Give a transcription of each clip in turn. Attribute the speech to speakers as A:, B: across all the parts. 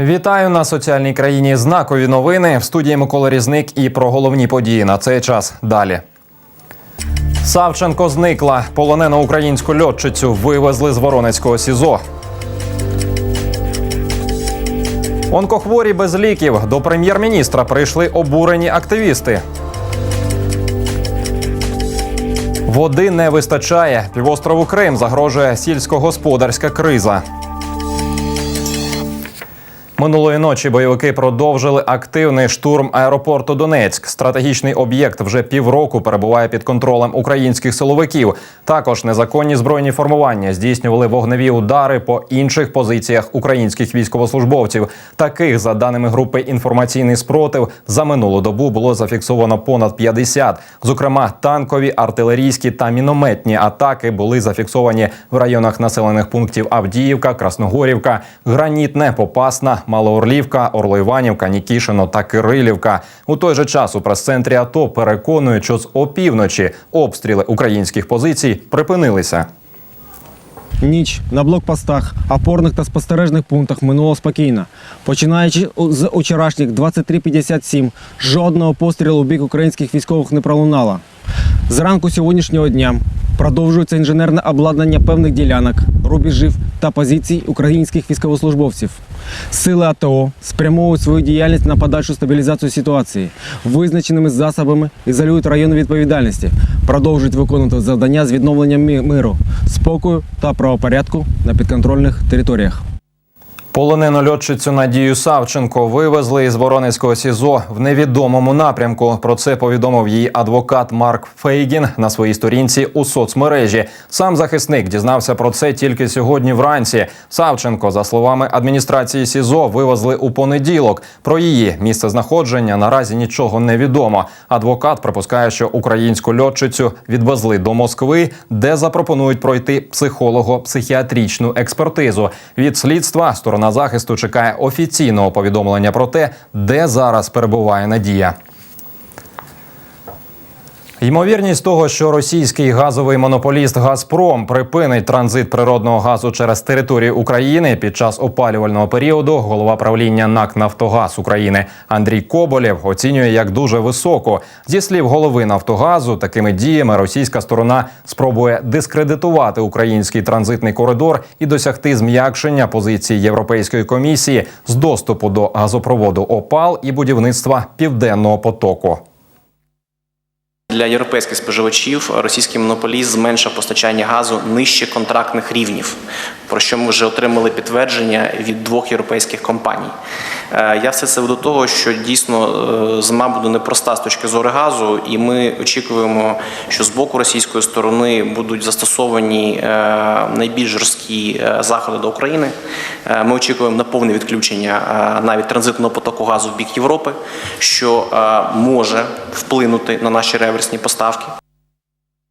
A: Вітаю на соціальній країні. Знакові новини в студії Микола Різник і про головні події на цей час далі. Савченко зникла. Полонену українську льотчицю вивезли з Воронецького СІЗО. Онкохворі без ліків. До прем'єр-міністра прийшли обурені активісти. Води не вистачає. Півострову Крим загрожує сільськогосподарська криза. Минулої ночі бойовики продовжили активний штурм аеропорту Донецьк. Стратегічний об'єкт вже півроку перебуває під контролем українських силовиків. Також незаконні збройні формування здійснювали вогневі удари по інших позиціях українських військовослужбовців. Таких, за даними групи інформаційний спротив, за минулу добу було зафіксовано понад 50. Зокрема, танкові, артилерійські та мінометні атаки були зафіксовані в районах населених пунктів Авдіївка, Красногорівка, Гранітне, Попасна, Малоорлівка, Орлоїванівка, Нікішино та Кирилівка. У той же час у прес-центрі АТО переконують, що з опівночі обстріли українських позицій припинилися.
B: Ніч на блокпостах, опорних та спостережних пунктах минуло спокійно. Починаючи з вчорашніх 23.57, жодного пострілу у бік українських військових не пролунало. Зранку сьогоднішнього дня продовжується інженерне обладнання певних ділянок, рубежів та позицій українських військовослужбовців. Сили АТО спрямовують свою діяльність на подальшу стабілізацію ситуації, визначеними засобами ізолюють райони відповідальності, продовжують виконувати завдання з відновленням миру, спокою та правопорядку на підконтрольних територіях.
A: Полонену льотчицю Надію Савченко вивезли із Воронезького СІЗО в невідомому напрямку. Про це повідомив її адвокат Марк Фейгін на своїй сторінці у соцмережі. Сам захисник дізнався про це тільки сьогодні вранці. Савченко, за словами адміністрації СІЗО, вивезли у понеділок. Про її місце знаходження наразі нічого не відомо. Адвокат припускає, що українську льотчицю відвезли до Москви, де запропонують пройти психолого-психіатричну експертизу. Від слідства сторона захисту чекає офіційного повідомлення про те, де зараз перебуває Надія. Ймовірність того, що російський газовий монополіст Газпром припинить транзит природного газу через територію України під час опалювального періоду, голова правління НАК Нафтогаз України Андрій Коболєв оцінює як дуже високо. Зі слів голови Нафтогазу, такими діями російська сторона спробує дискредитувати український транзитний коридор і досягти зм'якшення позиції Європейської комісії з доступу до газопроводу ОПАЛ і будівництва південного потоку.
C: Для європейських споживачів російський монополіст зменшив постачання газу нижче контрактних рівнів, про що ми вже отримали підтвердження від двох європейських компаній. Е, Я все це веду до того, що дійсно е, зима буде непроста з точки зору газу, і ми очікуємо, що з боку російської сторони будуть застосовані е, найбільш жорсткі заходи до України. Ми очікуємо на повне відключення навіть транзитного потоку газу в бік Європи, що може вплинути на наші реверсні поставки.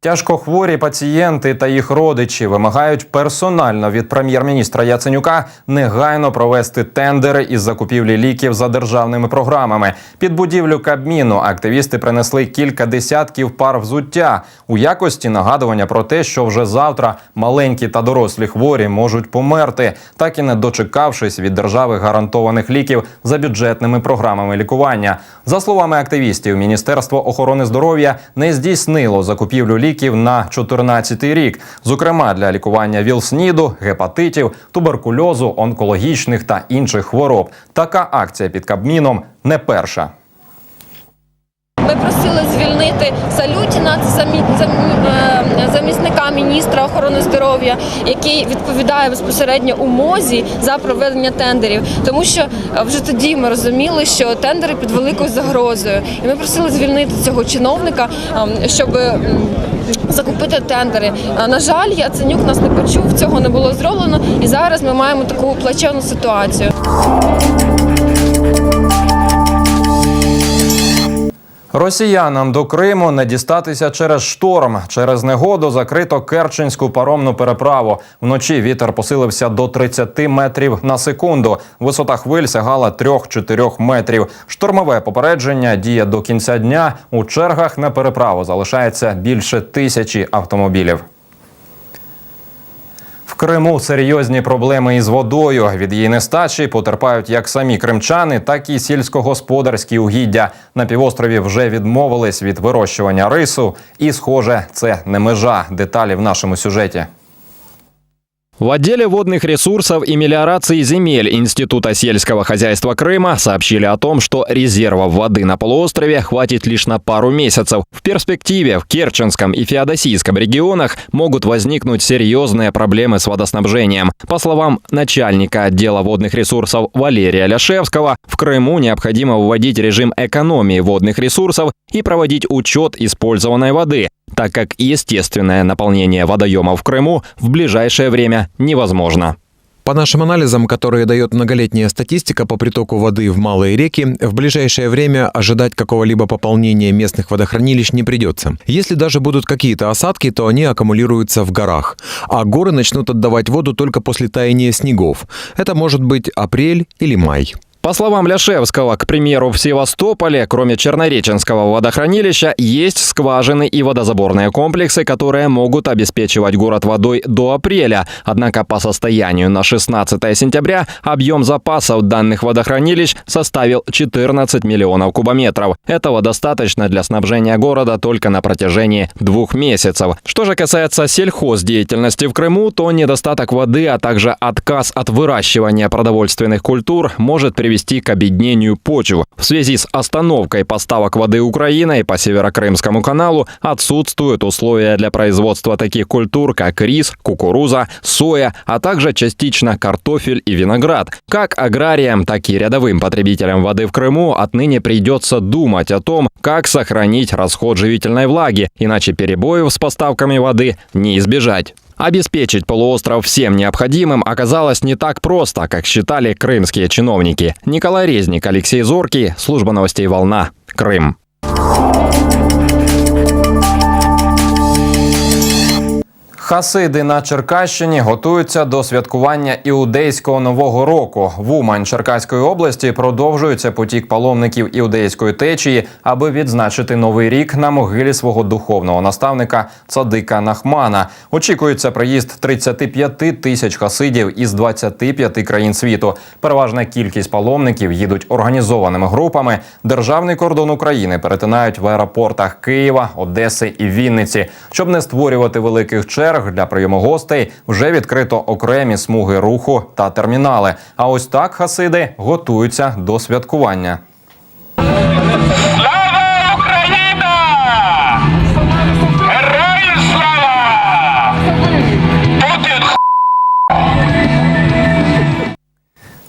A: Тяжкохворі пацієнти та їх родичі вимагають персонально від прем'єр-міністра Яценюка негайно провести тендери із закупівлі ліків за державними програмами. Під будівлю Кабміну активісти принесли кілька десятків пар взуття у якості нагадування про те, що вже завтра маленькі та дорослі хворі можуть померти, так і не дочекавшись від держави гарантованих ліків за бюджетними програмами лікування. За словами активістів, Міністерство охорони здоров'я не здійснило закупівлю ліків на 2014 рік, зокрема для лікування ВІЛ-СНІДу, гепатитів, туберкульозу, онкологічних та інших хвороб. Така акція під Кабміном не перша.
D: Ми просили звільнити Салютіна, це замі... замі- замісника міністра охорони здоров'я, який відповідає безпосередньо у МОЗі за проведення тендерів. Тому що е, вже тоді ми розуміли, що тендери під великою загрозою. І ми просили звільнити цього чиновника, ем, щоб закупити тендери. На жаль, Яценюк нас не почув, цього не було зроблено, і зараз ми маємо таку плачевну ситуацію.
A: Росіянам до Криму не дістатися через шторм. Через негоду закрито Керченську паромну переправу. Вночі вітер посилився до 30 метрів на секунду. Висота хвиль сягала 3-4 метрів. Штормове попередження діє до кінця дня. У чергах на переправу залишається більше тисячі автомобілів. Криму серйозні проблеми із водою. Від її нестачі потерпають як самі кримчани, так і сільськогосподарські угіддя. На півострові вже відмовились від вирощування рису, і, схоже, це не межа. Деталі в нашому сюжеті.
E: В отделе водных ресурсов и мелиорации земель Института сельского хозяйства Крыма сообщили о том, что резервов воды на полуострове хватит лишь на пару месяцев. В перспективе в Керченском и Феодосийском регионах могут возникнуть серьезные проблемы с водоснабжением. По словам начальника отдела водных ресурсов Валерия Ляшевского, в Крыму необходимо вводить режим экономии водных ресурсов и проводить учет использованной воды, так как естественное наполнение водоемов в Крыму в ближайшее время невозможно.
F: По нашим анализам, которые дает многолетняя статистика по притоку воды в малые реки, в ближайшее время ожидать какого-либо пополнения местных водохранилищ не придется. Если даже будут какие-то осадки, то они аккумулируются в горах, а горы начнут отдавать воду только после таяния снегов. Это может быть апрель или май.
E: По словам Ляшевского, к примеру, в Севастополе, кроме Чернореченского водохранилища, есть скважины и водозаборные комплексы, которые могут обеспечивать город водой до апреля. Однако по состоянию на 16 сентября объем запасов данных водохранилищ составил 14 миллионов кубометров. Этого достаточно для снабжения города только на протяжении двух месяцев. Что же касается сельхоздеятельности в Крыму, то недостаток воды, а также отказ от выращивания продовольственных культур может привести к обеднению почв. В связи с остановкой поставок воды Украиной по Северокрымскому каналу отсутствуют условия для производства таких культур, как рис, кукуруза, соя, а также частично картофель и виноград. Как аграриям, так и рядовым потребителям воды в Крыму отныне придется думать о том, как сохранить расход живительной влаги, иначе перебоев с поставками воды не избежать. Обеспечить полуостров всем необходимым оказалось не так просто, как считали крымские чиновники. Николай Резник, Алексей Зоркий, служба новостей «Волна», Крым.
A: Хасиди на Черкащині готуються до святкування іудейського нового року. В Умань Черкаської області продовжується потік паломників іудейської течії, аби відзначити новий рік на могилі свого духовного наставника Цадика Нахмана. Очікується приїзд 35 тисяч хасидів із 25 країн світу. Переважна кількість паломників їдуть організованими групами. Державний кордон України перетинають в аеропортах Києва, Одеси і Вінниці, щоб не створювати великих черг для прийому гостей. Вже відкрито окремі смуги руху та термінали. А ось так хасиди готуються до святкування.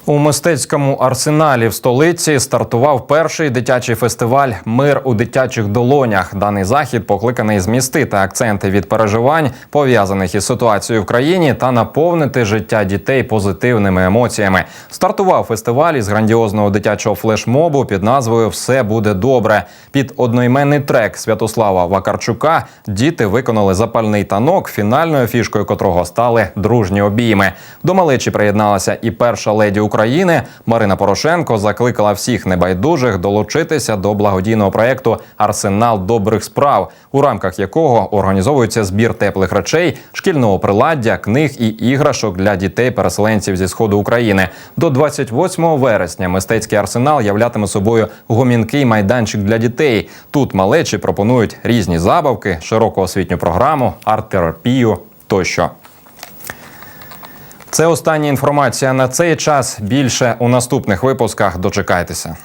A: У мистецькому арсеналі в столиці стартував перший дитячий фестиваль Мир у дитячих долонях. Даний захід покликаний змістити акценти від переживань, пов'язаних із ситуацією в країні, та наповнити життя дітей позитивними емоціями. Стартував фестиваль із грандіозного дитячого флешмобу під назвою Все буде добре. Під одноіменний трек Святослава Вакарчука діти виконали запальний танок, фінальною фішкою котрого стали дружні обійми. До малечі приєдналася і перша леді України Марина Порошенко закликала всіх небайдужих долучитися до благодійного проєкту Арсенал добрих справ, у рамках якого організовується збір теплих речей, шкільного приладдя, книг і іграшок для дітей-переселенців зі сходу України. До 28 вересня мистецький арсенал являтиме собою гомінкий майданчик для дітей. Тут малечі пропонують різні забавки, широку освітню програму, арт-терапію тощо. Це остання інформація на цей час. Більше у наступних випусках. Дочекайтеся.